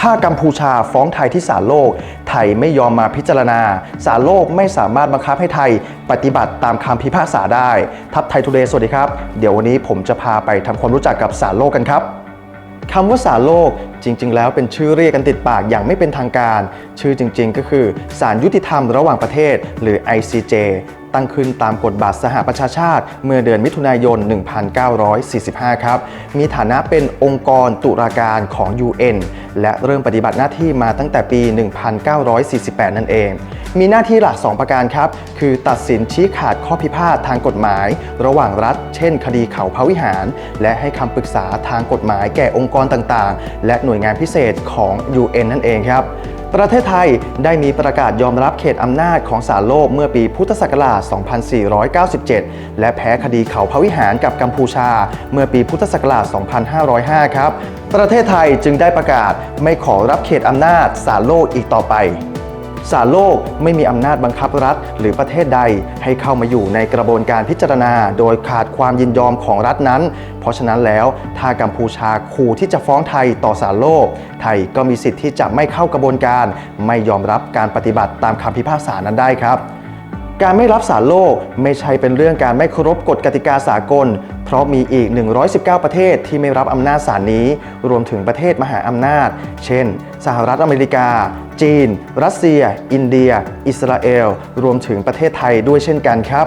ถ้ากัมพูชาฟ้องไทยที่ศาลโลก ไทยไม่ยอมมาพิจารณาศาลโลกไม่สามารถบังคับให้ไทยปฏิบัติตามคำพิพากษาได้ ทัพไทยทูเดย์สวัสดีครับ เดี๋ยววันนี้ผมจะพาไปทำความรู้จักกับศาลโลกกันครับคำว่าศาลโลกจริง ๆ แล้วเป็นชื่อเรียกกันติดปากอย่างไม่เป็นทางการ ชื่อจริง ๆ ก็คือศาลยุติธรรมระหว่างประเทศ หรือ ICJ ตั้งขึ้นตามกฎบัตรสหประชาชาติ เมื่อเดือนมิถุนายน 1945 ครับ มีฐานะเป็นองค์กรตุลาการของ UN และเริ่มปฏิบัติหน้าที่มาตั้งแต่ปี 1948 นั่นเอง มีหน้าที่หลัก 2 ประการครับ คือตัดสินชี้ขาดข้อพิพาททางกฎหมาย ระหว่างรัฐ เช่น คดีเขาพระวิหาร และให้คำปรึกษาทางกฎหมายแก่องค์กรต่างๆ และหน่วยงานพิเศษของ UN นั่นเองครับ ประเทศไทยได้มีประกาศยอมรับเขตอำนาจของศาลโลกเมื่อปีพุทธศักราช 2497 และแพ้คดีเขาพระวิหารกับกัมพูชา เมื่อปีพุทธศักราช 2505 ครับ ประเทศไทยจึงได้ประกาศไม่ขอรับเขตอำนาจศาลโลกอีกต่อไป ศาลโลกไม่มีอำนาจบังคับรัฐ หรือประเทศใดให้เข้ามาอยู่ในกระบวนการพิจารณา โดยขาดความยินยอมของรัฐนั้น เพราะฉะนั้นแล้วถ้ากัมพูชาขู่ที่จะฟ้องไทยต่อศาลโลก ไทยก็มีสิทธิ์ที่จะไม่เข้ากระบวนการ ไม่ยอมรับการปฏิบัติตามคำพิพากษานั้นได้ครับ การไม่รับสารโลกไม่ใช่เป็นเรื่องการไม่เคารพกฎกติกาสากล เพราะมีอีก 119 ประเทศที่ไม่รับอำนาจสารนี้ รวมถึงประเทศมหาอำนาจ เช่น สหรัฐอเมริกา จีน รัสเซีย อินเดีย อิสราเอล รวมถึงประเทศไทยด้วยเช่นกันครับ